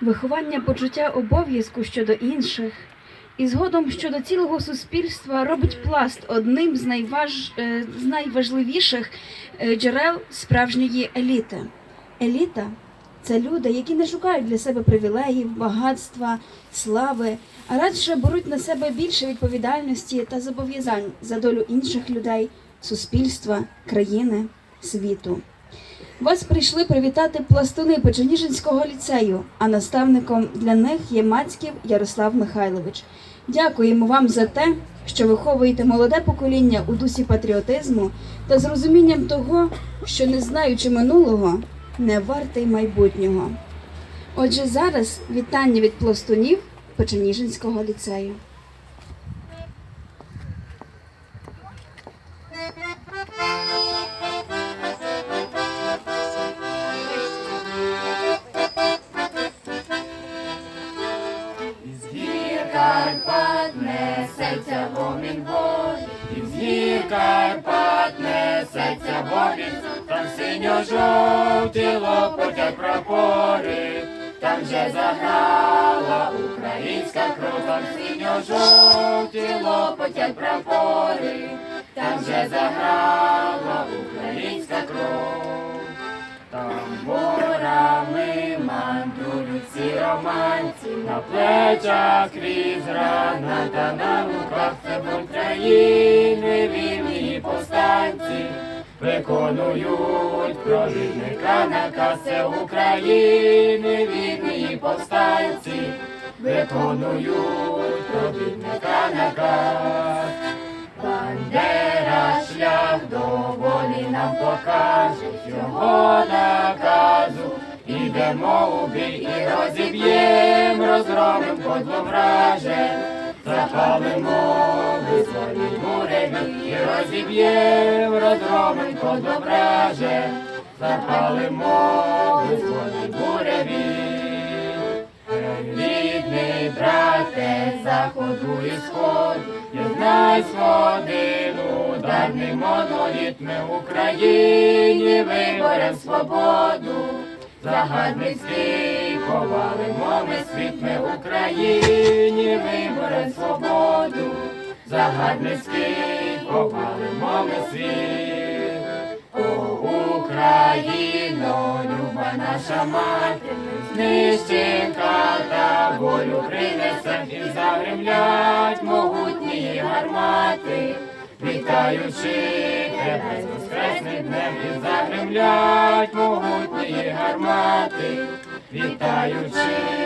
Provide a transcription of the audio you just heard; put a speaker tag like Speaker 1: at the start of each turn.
Speaker 1: Виховання почуття обов'язку щодо інших і згодом щодо цілого суспільства робить пласт одним з, найваж... е, з найважливіших е, джерел справжньої еліти. Еліта це люди, які не шукають для себе привілеїв, багатства, слави, а радше беруть на себе більше відповідальності та зобов'язань за долю інших людей, суспільства, країни, світу. Вас прийшли привітати пластуни Печеніжинського ліцею, а наставником для них є Мацьків Ярослав Михайлович. Дякуємо вам за те, що виховуєте молоде покоління у дусі патріотизму та з розумінням того, що не знаючи минулого, не вартий майбутнього. Отже, зараз вітання від пластунів Печеніжинського ліцею.
Speaker 2: Несеться гомін Божий, із гір Карпат несеться гомін, там синьо-жовті лопотять прапори, там вже заграла українська кров, там синьо-жовті лопотять прапори, там вже заграла на плечах крізь рана та на руках будь країни, вільні повстанці, виконують провідника наказ це України, вільні повстанці, виконують провідника наказ. Бандера шлях до волі нам покаже його наказу. Ідемо у бій і розіб'єм, розгромим подло враже, запалимо визволімо ребят і розіб'єм, розгромим подло враже, запалимо визволімо ребят. Рідний брате заходу і сходу, єднай сходину, давний моноліт ми Україні виборем свободу. Загадницький повалимо ми світ, ми Україні виборем свободу. Загадницький повалимо ми світ. О, Україно, люба наша мати, знищим ката, волю принесем і загремлять могутні гармати, вітаючи тебе з днем і загремлять могутні гармати, вітаючи